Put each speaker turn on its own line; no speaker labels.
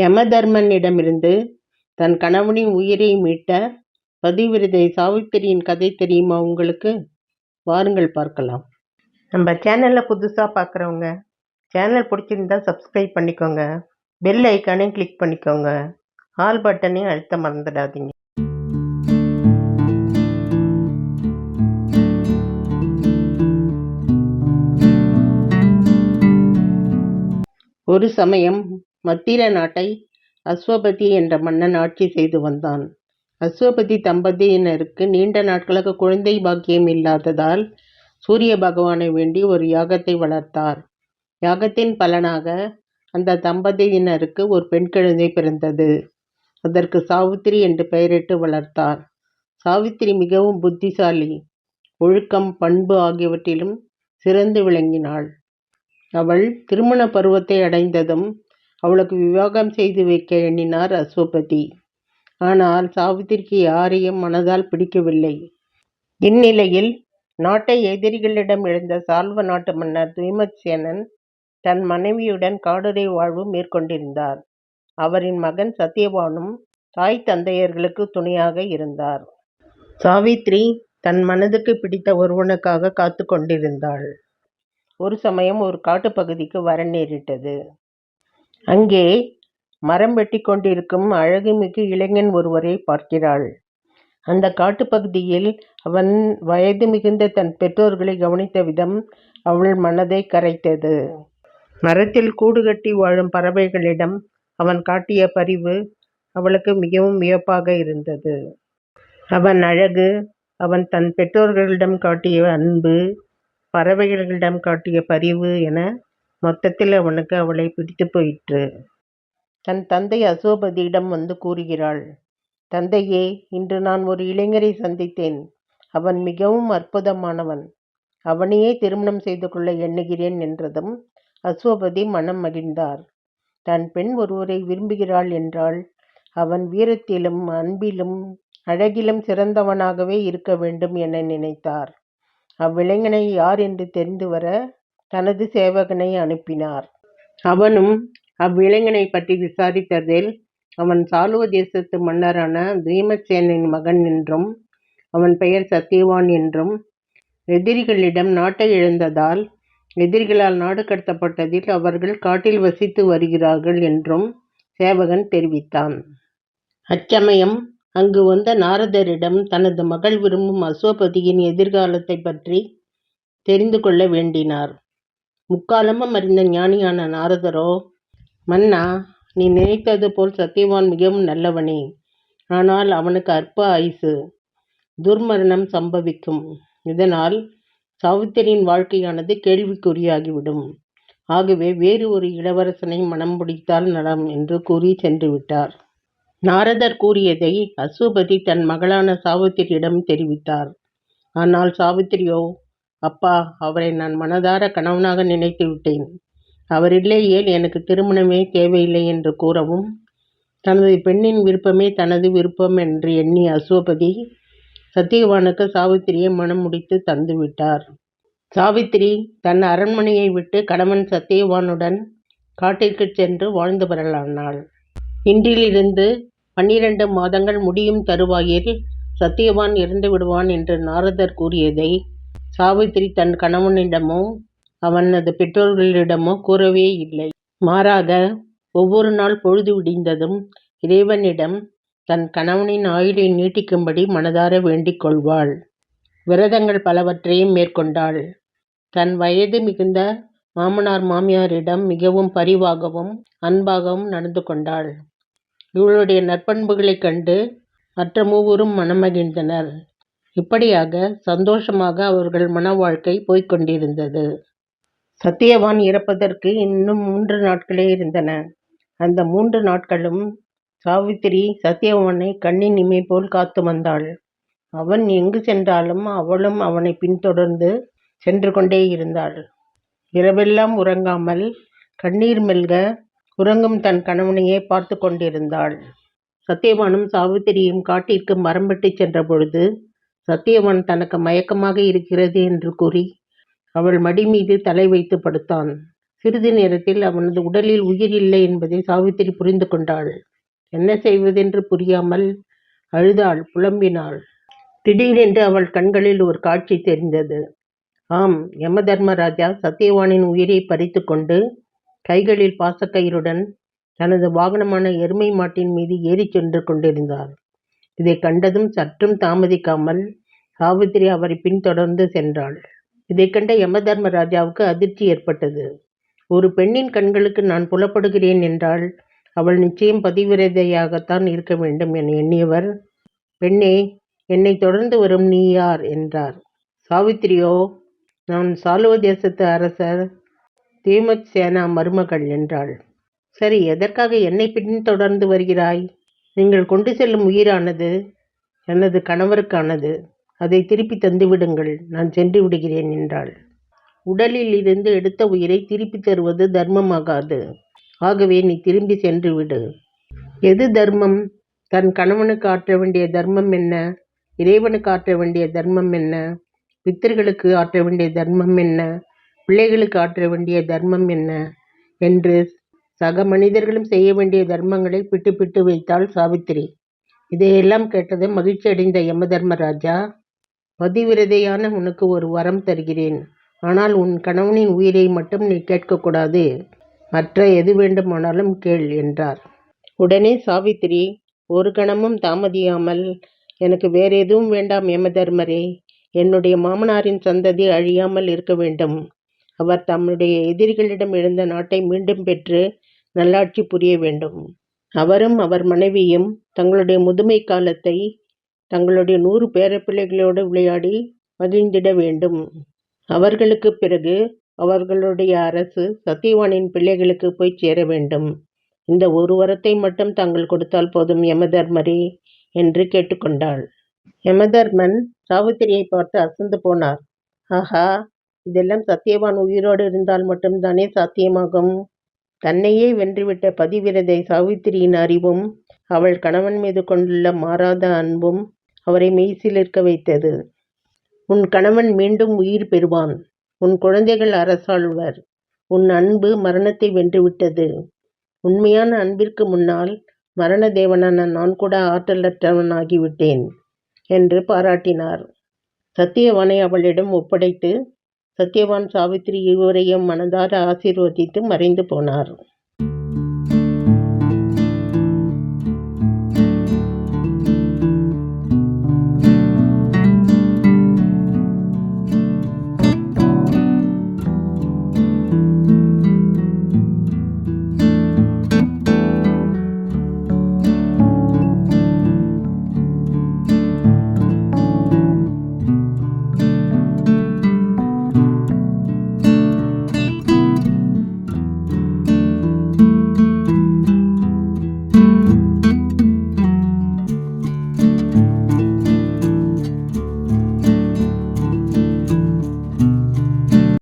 யமதர்மனிடமிருந்து தன் கணவனின் உயிரை மீட்ட பதிவிரதை சாவித்திரியின் கதை தெரியுமா உங்களுக்கு? வாருங்கள் பார்க்கலாம். நம்ம சேனலில் புதுசாக பார்க்குறவங்க சேனல் பிடிச்சிருந்தா சப்ஸ்கிரைப் பண்ணிக்கோங்க. பெல் ஐக்கானையும் கிளிக் பண்ணிக்கோங்க. ஆல் பட்டனையும் அழுத்த மறந்துடாதீங்க. ஒரு சமயம் மத்திர நாட்டை அஸ்வபதி என்ற மன்னன் ஆட்சி செய்து வந்தான். அஸ்வபதி தம்பதியினருக்கு நீண்ட நாட்களாக குழந்தை பாக்கியம் இல்லாததால் சூரிய பகவானை வேண்டி ஒரு யாகத்தை வளர்த்தார். யாகத்தின் பலனாக அந்த தம்பதியினருக்கு ஒரு பெண் குழந்தை பிறந்தது. அதற்கு சாவித்திரி என்று பெயரிட்டு வளர்த்தார். சாவித்திரி மிகவும் புத்திசாலி ஒழுக்கம் பண்பு ஆகியவற்றிலும் சிறந்து விளங்கினாள். அவள் திருமண பருவத்தை அடைந்ததும் அவளுக்கு விவாகம் செய்து வைக்க எண்ணினார் அசுவபதி ஆனால் சாவித்திரிக்கு யாரையும் மனதால் பிடிக்கவில்லை. இந்நிலையில் நாட்டை எதிரிகளிடம் இழந்த சால்வ நாட்டு மன்னர் துய்மத்சேனன் தன் மனைவியுடன் காடுறை வாழ்வு மேற்கொண்டிருந்தார். அவரின் மகன் சத்யவானும் தாய் தந்தையர்களுக்கு துணையாக இருந்தார். சாவித்ரி தன் மனதுக்கு பிடித்த ஒருவனுக்காக காத்து கொண்டிருந்தாள். ஒரு சமயம் ஒரு காட்டுப்பகுதிக்கு வர நேரிட்டது. அங்கே மரம் வெட்டி கொண்டிருக்கும் அழகுமிகு இளைஞன் ஒருவரை பார்க்கிறாள். அந்த காட்டுப்பகுதியில் அவன் வயது மிகுந்த தன் பெற்றோர்களை கவனித்த விதம் அவள் மனதை கரைத்தது. மரத்தில் கூடு கட்டி வாழும் பறவைகளிடம் அவன் காட்டிய பரிவு அவளுக்கு மிகவும் வியப்பாக இருந்தது. அவன் அழகு அவன் தன் பெற்றோர்களிடம் காட்டிய அன்பு பறவைகளிடம் காட்டிய பரிவு என மொத்தத்தில் அவனுக்கு அவளை பிடித்து போயிற்று. தன் தந்தை அசோபதியிடம் வந்து கூறுகிறாள் தந்தையே இன்று நான் ஒரு இளைஞரை சந்தித்தேன். அவன் மிகவும் அற்புதமானவன். அவனையே திருமணம் செய்து கொள்ள எண்ணுகிறேன் என்றதும் அசோபதி மனம் மகிழ்ந்தார். தன் பெண் ஒருவரை விரும்புகிறாள் என்றால் அவன் வீரத்திலும் அன்பிலும் அழகிலும் சிறந்தவனாகவே இருக்க வேண்டும் என நினைத்தார். அவ்விளைஞனை யார் என்று தெரிந்து வர தனது சேவகனை அனுப்பினார். அவனும் அவ்விளைஞனை பற்றி விசாரித்ததில் அவன் சாலுவ தேசத்து மன்னரான தீமசேனின் மகன் என்றும் அவன் பெயர் சத்தியவான் என்றும் எதிரிகளிடம் நாட்டை இழந்ததால் எதிரிகளால் நாடு கடத்தப்பட்டதில் அவர்கள் காட்டில் வசித்து வருகிறார்கள் என்றும் சேவகன் தெரிவித்தான். அச்சமயம் அங்கு வந்த நாரதரிடம் தனது மகள் விரும்பும் அசுவபதியின் எதிர்காலத்தை பற்றி தெரிந்து கொள்ள வேண்டினார். முக்காலமும் அறிந்த ஞானியான நாரதரோ மன்னா நீ நினைத்தது போல் சத்தியவான் மிகவும் நல்லவனே. ஆனால் அவனுக்கு அற்ப ஆயுசு. துர்மரணம் சம்பவிக்கும். இதனால் சாவித்திரியின் வாழ்க்கையானது கேள்விக்குறியாகிவிடும். ஆகவே வேறு ஒரு இளவரசனை மனம் பிடித்தால் நலம் என்று கூறி சென்று விட்டார் நாரதர் கூறியதை அசுபதி தன் மகளான சாவித்திரியிடம் தெரிவித்தார். ஆனால் சாவித்திரியோ அப்பா அவரை நான் மனதார கணவனாக நினைத்து விட்டேன். அவர் இல்லையேல் எனக்கு திருமணமே தேவையில்லை என்று கூறவும் தனது பெண்ணின் விருப்பமே தனது விருப்பம் என்று எண்ணி அசுவபதி சத்தியவானுக்கு சாவித்திரியை மனம் முடித்து தந்துவிட்டார் சாவித்திரி தன் அரண்மனையை விட்டு கணவன் சத்தியவானுடன் காட்டிற்கு சென்று வாழ்ந்து வரலானாள். இன்றிலிருந்து பன்னிரண்டு மாதங்கள் முடியும் தருவாயில் சத்தியவான் இறந்து விடுவான் என்று நாரதர் கூறியதை சாவித்திரி தன் கணவனிடமோ அவனது பெற்றோர்களிடமோ கூறவே இல்லை. மாறாக ஒவ்வொரு நாள் பொழுது விடிந்ததும் இறைவனிடம் தன் கணவனின் ஆயுளை நீட்டிக்கும்படி மனதார வேண்டிக் கொள்வாள். விரதங்கள் பலவற்றையும் மேற்கொண்டாள். தன் வயது மிகுந்த மாமனார் மாமியாரிடம் மிகவும் பரிவாகவும் அன்பாகவும் நடந்து கொண்டாள். இவளுடைய நற்பண்புகளைக் கண்டு மற்ற மூவரும் மனமகிழ்ந்தனர். இப்படியாக சந்தோஷமாக அவர்கள் மன வாழ்க்கை போய்க் சத்தியவான் இறப்பதற்கு இன்னும் மூன்று நாட்களே இருந்தன. அந்த மூன்று நாட்களும் சாவித்திரி சத்தியவானை கண்ணின் இமை போல் காத்து வந்தாள். அவன் எங்கு சென்றாலும் அவளும் அவனை பின்தொடர்ந்து சென்று கொண்டே இருந்தாள். இரவெல்லாம் உறங்காமல் கண்ணீர் மெல்க உறங்கும் தன் கணவனையே பார்த்து கொண்டிருந்தாள். சத்தியவானும் சாவித்திரியும் காட்டிற்கு மரம் சென்ற சென்றபொழுது சத்தியவான் தனக்கு மயக்கமாக இருக்கிறது என்று கூறி அவள் மடி மீது தலை வைத்து படுத்தான். சிறிது நேரத்தில் அவனது உடலில் உயிர் இல்லை என்பதை சாவித்திரி புரிந்து கொண்டாள். என்ன செய்வதென்று புரியாமல் அழுதாள் புலம்பினாள். திடீரென்று அவள் கண்களில் ஒரு காட்சி தெரிந்தது. ஆம் யமதர்மராஜா சத்தியவானின் உயிரை பறித்து கொண்டு கைகளில் பாசக்கயிறுடன் தனது வாகனமான எருமை மாட்டின் மீது ஏறிச் சென்று கொண்டிருந்தார். இதை கண்டதும் சற்றும் தாமதிக்காமல் சாவித்திரி அவரை பின்தொடர்ந்து சென்றாள். இதை கண்ட யமதர்மராஜாவுக்கு அதிர்ச்சி ஏற்பட்டது. ஒரு பெண்ணின் கண்களுக்கு நான் புலப்படுகிறேன் என்றால் அவள் நிச்சயம் பதிவிரதையாகத்தான் இருக்க வேண்டும் என எண்ணியவர் பெண்ணே என்னை தொடர்ந்து வரும் நீ யார்? என்றார். சாவித்திரியோ நான் சாலுவ தேசத்து அரசர் தீமத் சேனா மருமகள் என்றாள். சரி எதற்காக என்னை பின்தொடர்ந்து வருகிறாய்? நீங்கள் கொண்டு செல்லும் உயிரானது எனது கணவருக்கானது. அதை திருப்பி தந்து விடுங்கள் நான் சென்று விடுகிறேன் என்றாள். உடலில் இருந்து எடுத்த உயிரை திருப்பி தருவது தர்மமாகாது. ஆகவே நீ திரும்பி சென்று விடு. எது தர்மம்? தன் கணவனுக்கு ஆற்ற வேண்டிய தர்மம் என்ன? இறைவனுக்கு ஆற்ற வேண்டிய தர்மம் என்ன? பித்தர்களுக்கு ஆற்ற வேண்டிய தர்மம் என்ன? பிள்ளைகளுக்கு ஆற்ற வேண்டிய தர்மம் என்ன? என்று சக மனிதர்களும் செய்ய வேண்டிய தர்மங்களை பிட்டு பிட்டு வைத்தாள் சாவித்திரி. இதையெல்லாம் கேட்டது மகிழ்ச்சி அடைந்த யமதர்மராஜா. பதிவிரதையான உனக்கு ஒரு வரம் தருகிறேன். ஆனால் உன் கணவனின் உயிரை மட்டும் நீ கேட்கக்கூடாது மற்ற எது வேண்டுமானாலும் கேள் என்றார். உடனே சாவித்திரி ஒரு கணமும் தாமதியாமல் எனக்கு வேற எதுவும் வேண்டாம் யமதர்மரே. என்னுடைய மாமனாரின் சந்ததி அழியாமல் இருக்க வேண்டும். அவர் தம்முடைய எதிரிகளிடம் இருந்த நாட்டை மீண்டும் பெற்று நல்லாட்சி புரிய வேண்டும். அவரும் அவர் மனைவியும் தங்களுடைய முதுமை காலத்தை தங்களுடைய நூறு பேரப்பிள்ளைகளோடு விளையாடி மகிழ்ந்திட வேண்டும். அவர்களுக்கு பிறகு அவர்களுடைய அரசு சத்தியவானின் பிள்ளைகளுக்கு போய் சேர வேண்டும். இந்த ஒரு வரத்தை மட்டும் தாங்கள் கொடுத்தால் போதும் யமதர்மரே என்று கேட்டுக்கொண்டாள். யமதர்மன் சாவித்திரியை பார்த்து அசந்து போனார். ஆஹா இதெல்லாம் சத்தியவான் உயிரோடு இருந்தால் மட்டும்தானே சாத்தியமாகும்? தன்னையே வென்றுவிட்ட பதிவிரதை சாவித்திரியின் அறிவும் அவள் கணவன் மீது கொண்டுள்ள மாறாத அன்பும் அவரை மெய்சிலிருக்க வைத்தது. உன் கணவன் மீண்டும் உயிர் பெறுவான். உன் குழந்தைகள் அரசாழ்வர். உன் அன்பு மரணத்தை வென்றுவிட்டது. உண்மையான அன்பிற்கு முன்னால் மரண தேவனான நான் கூட ஆற்றலற்றவனாகிவிட்டேன் என்று பாராட்டினார். சத்தியவானை அவளிடம் ஒப்படைத்து சத்யவான் சாவித்திரி இருவரையும் மனதார ஆசீர்வதித்து மறைந்து போனார்.